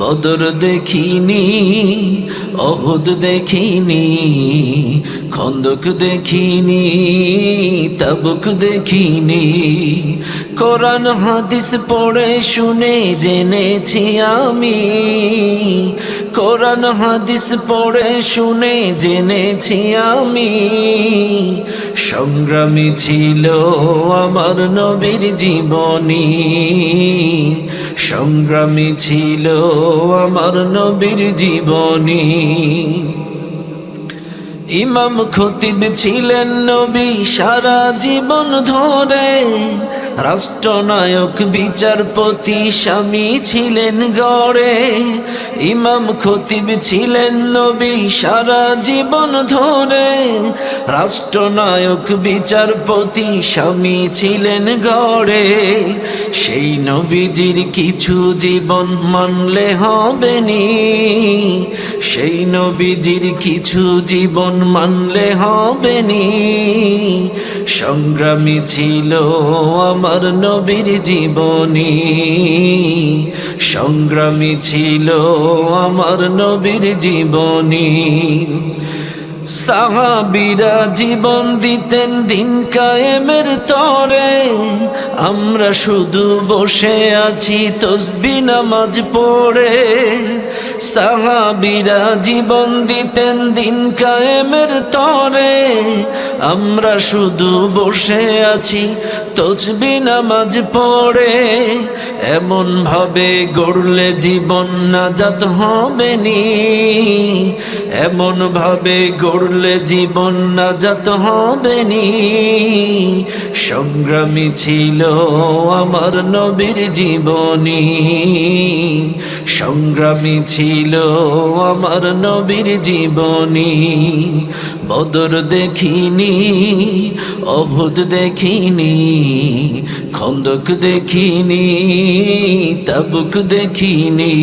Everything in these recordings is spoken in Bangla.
বদর দেখিনি, অহুদ দেখিনি, খন্দক দেখিনি, তাবুক দেখিনি। কোরআন, হাদিস পড়ে, শুনে, জেনেছি আমি। কোরআন, হাদিস পড়ে, শুনে, জেনেছি আমি। সংগ্রামী ছিল আমার নবীর জীবনী। সংগ্রামী ছিল আমার নবীর জীবনী। ইমাম খতিব ছিলেন নবী সারা জীবন ধরে। রাষ্ট্রনায়ক, বিচারপতি স্বামী ছিলেন গড়ে। ইমাম খতিব ছিলেন নবী সারা জীবন ধরে। রাষ্ট্রনায়ক, বিচারপতি স্বামী ছিলেন গড়ে। সেই নবীজির কিছু জীবন মানলে হবে নি। সেই নবীজির কিছু জীবন মানলে হবে নি। সংগ্রামী ছিল আমার নবীর জীবনী। সংগ্রামী ছিল আমার নবীর জীবনী। সাহাবিরা জীবন দিতেন দিন কায়েমের তরে। আমরা শুধু বসে আছি তসবি নামাজ পড়ে। সাহাবিরা জীবন দিতেন দিন কায়েমের তরে। আমরা শুধু বসে আছি, তসবি নামাজ পড়ে। এমন ভাবে গড়লে জীবন নাজাত হবে নি এমন ভাবে গড়লে জীবন নাজাত হবে নি সংগ্রামী ছিল আমার নবীর জীবনী। সংগ্রামী ছিল আমার নবীর জীবনী। বদর দেখিনি, অহুদ দেখিনি, খন্দক দেখিনি, তাবুক দেখিনি।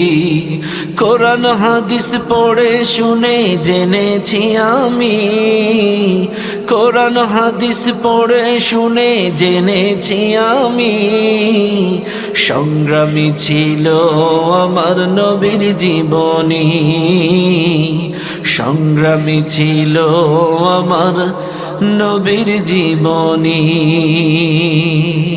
কোরআন, হাদিস পড়ে শুনে জেনেছি আমি। কোরআন, হাদিস পড়ে শুনে জেনেছি আমি। সংগ্রামী ছিল আমার নবীর জীবনী। সংগ্রামী ছিল আমার নবীর জীবনী।